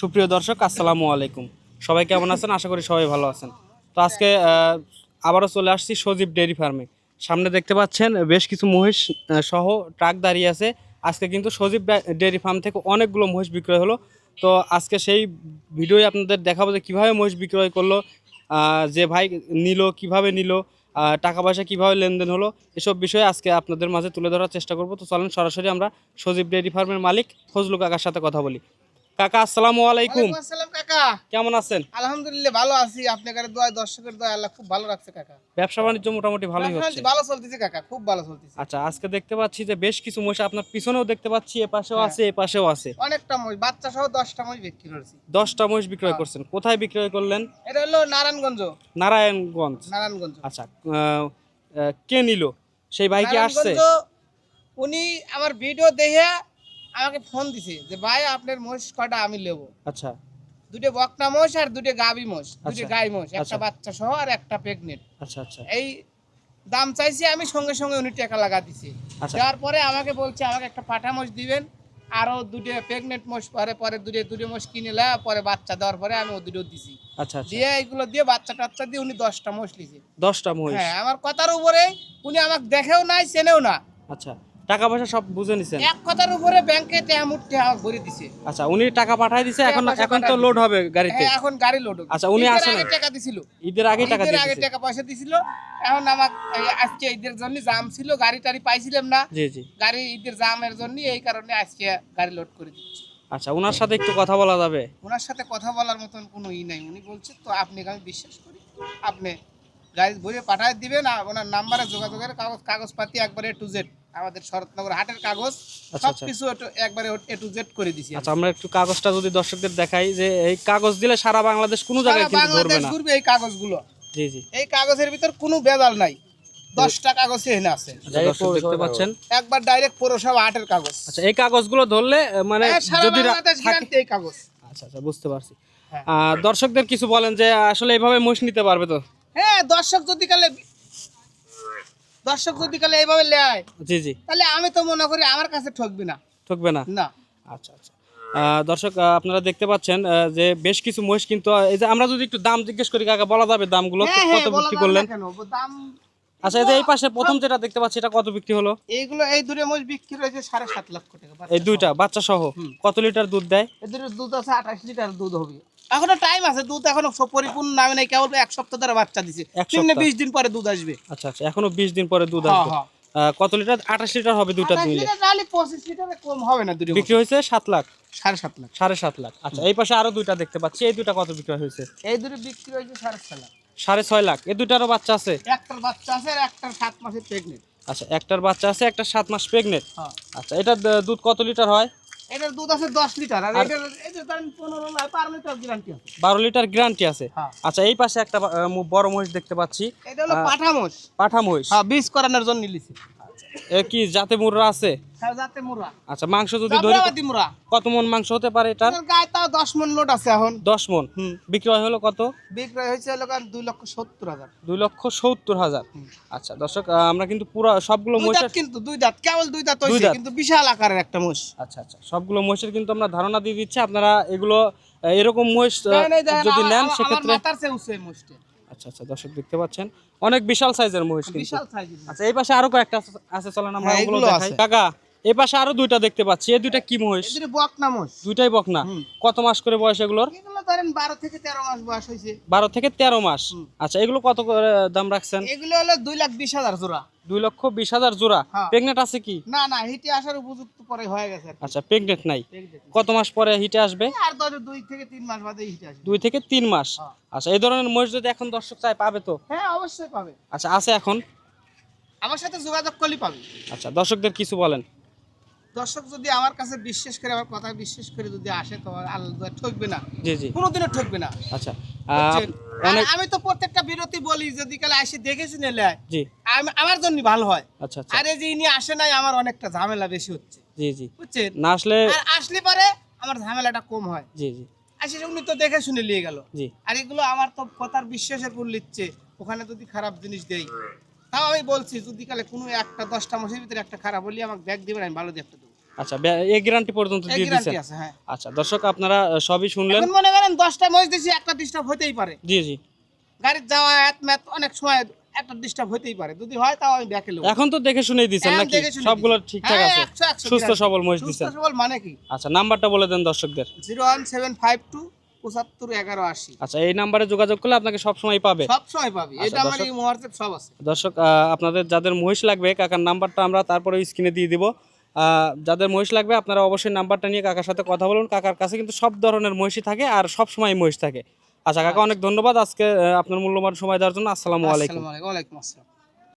সুপ্রিয় দর্শক, আসসালামু আলাইকুম। সবাই কেমন আছেন? আশা করি সবাই ভালো আছেন। তো আজকে আবারও চলে আসছি সজীব ডেয়ারি ফার্মে। সামনে দেখতে পাচ্ছেন, বেশ কিছু মহিষ সহ ট্রাক দাঁড়িয়ে আছে। আজকে কিন্তু সজীব ডেয়ারি ফার্ম থেকে অনেকগুলো মহিষ বিক্রয় হলো। তো আজকে সেই ভিডিওই আপনাদের দেখাবো যে কীভাবে মহিষ বিক্রয় করল যে ভাই নিল, কীভাবে নিল টাকা পয়সা কীভাবে লেনদেন হলো, এসব বিষয়ে আজকে আপনাদের মাঝে তুলে ধরার চেষ্টা করব। তো চলেন সরাসরি আমরা সজীব ডেয়ারি ফার্মের মালিক ফজলু কাকার সাথে কথা বলি। কাকা আসসালামু আলাইকুম। আসসালাম কাকা। কেমন আছেন? আলহামদুলিল্লাহ ভালো আছি। আপনাদের দোয়া দর্শকের দোয়া আল্লাহ খুব ভালো রাখছে কাকা। ব্যবসা বাণিজ্য মোটামুটি ভালোই হচ্ছে। ভালো চলতেছে কাকা খুব ভালো চলতেছে। আচ্ছা আজকে দেখতে পাচ্ছি যে বেশ কিছু মহিষ আপনার পিছনেও দেখতে পাচ্ছি এ পাশেও হ্যাঁ। আছে এ পাশেও আছে। অনেকটা মই বাচ্চা সহ দশটা মই বিক্রি করেছি। দশটা মহিষ বিক্রয় হ্যাঁ। করছেন। কোথায় বিক্রয় করলেন? এটা হলো নারায়ণগঞ্জ। নারায়ণগঞ্জ। নারায়ণগঞ্জ। আচ্ছা কে নিল? সেই ভাই কি আসছে? উনি আমার ভিডিও দেখে আমাকে ফোন দিছে যে ভাই আপনার মহিষ কয়টা আমি নেব আচ্ছা। দুটো বকনা মহিষ আর দুটো গাবি দুটো আচ্ছা। গাই মহিষ একটা আচ্ছা। বাচ্চা সহ আর একটা প্রেগনেন্ট আচ্ছা আচ্ছা। এই দাম চাইছি আমি সঙ্গে সঙ্গে উনি টাকা লাগা দিছি। আচ্ছা। দেওয়ার পরে আমাকে বলছে আমাকে একটা পাঠা মোষ দিবেন আরও দুটো প্রেগনেন্ট মোষ পরে পরে দুটো দুটো মোষ কিনে লা পরে বাচ্চা দেওয়ার পরে আমি ও দুটো দিছি। আচ্ছা আচ্ছা। দিয়ে এগুলো দিয়ে বাচ্চা টাচ্চা দিয়ে উনি দশটা মোষ লিছে। দশটা মোষ হ্যাঁ আমার কথার উপরে উনি আমাকে দেখেও নাই চেনেও না। আচ্ছা। টাকা পয়সা সব বুঝে নিছেন? এক কথার উপরে ব্যাংকে আমাকে ভরে দিছে। আচ্ছা উনি টাকা পাঠাই দিছে এখন এখন তো লোড হবে গাড়িতে। হ্যাঁ, এখন গাড়ি লোড আচ্ছা, উনি আসেন? টাকা দিছিল। ঈদের আগেই টাকা ঈদের আগে টাকা পয়সা দিছিল। এখন আমার আজকে ঈদের জন্য জাম ছিল গাড়ি টাড়ি পাইছিলাম না। জি জি। গাড়ি ঈদের জামের জন্য এই কারণে আজকে গাড়ি লোড করে দিচ্ছি। আচ্ছা ওনার সাথে একটু কথা বলা যাবে? ওনার সাথে কথা বলার মতন কোনো ই নাই। উনি বলছে তো আপনি আমি বিশ্বাস করি। আপনি গাড়ি ভরে পাঠায় দিবেন আর ওনার নাম্বারে যোগাযোগের কাগজ কাগজপাতি একবারে টু জেড আমাদের শরৎনগর হাটের কাগজ আচ্ছা, সব কিছু একবারে এ টু জেড করে দিছি আচ্ছা আমরা একটু কাগজটা যদি দর্শকদের দেখাই যে এই কাগজ দিলে সারা বাংলাদেশ কোনো জায়গায় কিন্তু ধরবে বাংলাদেশ না। ঘুরবে এই কাগজগুলো। জি জি। এই কাগজের ভিতর কোনো বেদাল নাই। দশটা কাগজ এখানে আছে। আচ্ছা, দর্শক দেখতে পাচ্ছেন? একবার ডাইরেক্ট পৌরসভা হাটের কাগজ। আচ্ছা এই কাগজগুলো ধরলে মানে হ্যাঁ, যদি এই কাগজ। আচ্ছা আচ্ছা বুঝতে পারছি। হ্যাঁ। আহ, দর্শকদের কিছু বলেন যে আসলে এইভাবে মহিষ নিতে পারবে তো? হ্যাঁ দর্শক যদি কালে দর্শক যদি কালে এইভাবে লেয় জি জি। তাহলে আমি তো মনে করি আমার কাছে ঠকবে না। ঠকবে না? না। আচ্ছা আচ্ছা। আহ, দর্শক আপনারা দেখতে পাচ্ছেন যে বেশ কিছু মহিষ কিন্তু এই যে আমরা যদি একটু দাম জিজ্ঞেস করি কাকা বলা যাবে দামগুলো? গুলো কত হ্যাঁ, বিক্রি করলেন? দাম আচ্ছা এই যে এই পাশে প্রথম যেটা দেখতে পাচ্ছি এটা কত বিক্রি হলো? এইগুলো এই দূরে মোষ বিক্রি হয়েছে সাড়ে সাত লক্ষ টাকা এই দুইটা বাচ্চা সহ? কত লিটার দুধ দেয়? সহ। এই দূরে দুধ আছে আঠাশ লিটার দুধ হবে। এখনও টাইম আছে দুধ এখনও পরিপূর্ণ নামে নাই কেবল এক সপ্তাহ ধরে বাচ্চা দিছে। নিম্নে বিশ দিন পরে দুধ আসবে। আচ্ছা আচ্ছা এখনও বিশ দিন পরে দুধ হ্যাঁ, আসবে। হ্যাঁ। কত লিটার? আঠাশ লিটার হবে দুইটা দিলে। পঁচিশ লিটারে কম হবে না দূরে বিক্রি হয়েছে সাত লাখ? সাড়ে সাত লাখ। সাড়ে সাত লাখ। আচ্ছা এই পাশে আরও দুইটা দেখতে পাচ্ছি এই দুইটা কত বিক্রি হয়েছে? এই দুটো বিক্রি হয়েছে সাড়ে সাত লাখ। সাড়ে ছয় লাখ। এই দুইটারও বাচ্চা আছে? একটার বাচ্চা আছে আর একটার সাত মাসের প্রেগনেন্ট আচ্ছা একটার বাচ্চা আছে একটা সাত মাস প্রেগনেন্ট হ্যাঁ। আচ্ছা এটার দুধ কত লিটার হয়? এটার দুধ আছে দশ লিটার আর এটার লাখ লিটার গ্যারান্টি আছে। বারো লিটার গ্যারান্টি আছে? হ্যাঁ। আচ্ছা এই পাশে একটা বড় মহিষ দেখতে পাচ্ছি। এটা হলো পাঠা মোষ পাঠা মহিষ হ্যাঁ বীজ করানোর জন্য নিলিছি। এ কি জাতে মুররা আছে? আচ্ছা মাংস যদি ধরি কত মন মাংস হতে পারে এটার? গায়ে তাও দশ মন লোড আছে এখন। দশ মন? বিক্রয় হলো কত? বিক্রয় হয়েছে হলো দুই লক্ষ সত্তর হাজার। দুই লক্ষ সত্তর হাজার। আচ্ছা দর্শক আমরা কিন্তু পুরো সবগুলো মহিষের কিন্তু দুই দাঁত কেবল দুই দাঁত হয়েছে। কিন্তু বিশাল আকারের একটা মোষ আচ্ছা আচ্ছা সবগুলো মহিষের কিন্তু আমরা ধারণা দিয়ে দিচ্ছি আপনারা এগুলো এরকম মহিষ যদি নেন সেক্ষেত্রে আচ্ছা আচ্ছা দর্শক দেখতে পাচ্ছেন অনেক বিশাল সাইজের মহিষ কিন্তু। বিশাল সাইজের আচ্ছা এই পাশে আরও কয়েকটা আছে- চলেন আমরা হ্যাঁ, ওগুলো দেখাই। কাকা এই পাশে আরও দুইটা দেখতে পাচ্ছি। এই দুইটা কি মহিষ? এদের বকনা মোষ দুইটাই বকনা। কত মাস করে বয়স এগুলোর? এগুলো ধরেন বারো থেকে তেরো মাস বয়স হয়েছে। বারো থেকে তেরো মাস। আচ্ছা এগুলো কত করে দাম রাখছেন? এগুলো হলো দুই লাখ বিশ হাজার জোড়া। দুই লক্ষ বিশ হাজার জোড়া। প্রেগনেন্ট আছে কি? না না হিটে আসার উপযুক্ত পরে হয়ে গেছে আচ্ছা প্রেগনেন্ট নাই। কত মাস পরে হিটে আসবে? আর ধরো দুই থেকে তিন মাস বাদে হিটে আসবে। দুই থেকে তিন মাস। হ্যাঁ। আচ্ছা এই ধরনের মহিষ যদি এখন দর্শক চায় পাবে তো? হ্যাঁ অবশ্যই পাবে। আচ্ছা আছে এখন? আমার সাথে যোগাযোগ করলেই পাবে। আচ্ছা দর্শকদের কিছু বলেন। দর্শক যদি আমার কাছে বিশ্বাস করে আমার কথা বিশ্বাস করে যদি আসে তো আল্লাহ ঠকবে না। জি জি। কোনোদিনও ঠকবে না। আচ্ছা আমি তো প্রত্যেকটা বিরতি বলি যদি কালে আসে দেখে শুনে নেয় জি। আমি আমার জন্য ভালো হয়। আচ্ছা আচ্ছা। আর এই যে ইনি আসে নাই আমার অনেকটা ঝামেলা বেশি হচ্ছে। জি জি। বুঝছেন? না আসলে আর আসলে পরে আমার ঝামেলাটা কম হয়। জি জি। আসে উনি তো দেখে শুনে নিয়ে গেল। জি। আর এগুলো আমার তো কথার বিশ্বাসের উপর লিখছে। ওখানে যদি খারাপ জিনিস দেই তাও আমি বলছি যদি কালে কোনো একটা দশটা মাসের ভিতরে একটা খারাপ হলে আমাকে ব্যাগ দিবেন আমি ভালো দিয়ে একটা দেবো। আচ্ছা গ্যারান্টি পর্যন্ত দিয়ে হ্যাঁ। আচ্ছা দর্শক আপনারা সবই শুনলেন। মনে করেন দশটা মহিষ দিছি একটা ডিস্টার্ব হতেই পারে। জি জি। গাড়ির যাওয়া এত অনেক সময় একটা ডিস্টার্ব হতেই পারে। যদি হয় তাও আমি ব্যাকে নেব। এখন তো দেখে শুনেই দিচ্ছেন হ্যাঁ, নাকি? শুনে সবগুলো। ঠিকঠাক হ্যাঁ, আছে? সুস্থ সবল মহিষ সুস্থ সবল মানে কি? আচ্ছা নাম্বারটা বলে দেন দর্শকদের। Zero one seven five two পঁচাত্তর এগারো আশি। আচ্ছা এই নাম্বারে যোগাযোগ করলে আপনাকে সবসময় পাবে। সব সময় পাবি। আচ্ছা, এটা আমার এই সব আছে। দর্শক আপনাদের যাদের মহিষ লাগবে কাকার নাম্বারটা আমরা তারপরে স্ক্রিনে দিয়ে দিব। আহ, যাদের মহিষ লাগবে আপনারা অবশ্যই নাম্বারটা নিয়ে কাকার সাথে কথা বলুন। কাকার কাছে কিন্তু সব ধরনের মহিষই থাকে আর সব সময় মহিষ থাকে। আচ্ছা কাকা অনেক ধন্যবাদ আজকে আপনার মূল্যবান সময় দেওয়ার জন্য। আসসালামু আলাইকুম। আসসালামু আলাইকুম। ওয়ালাইকুম আসসালাম।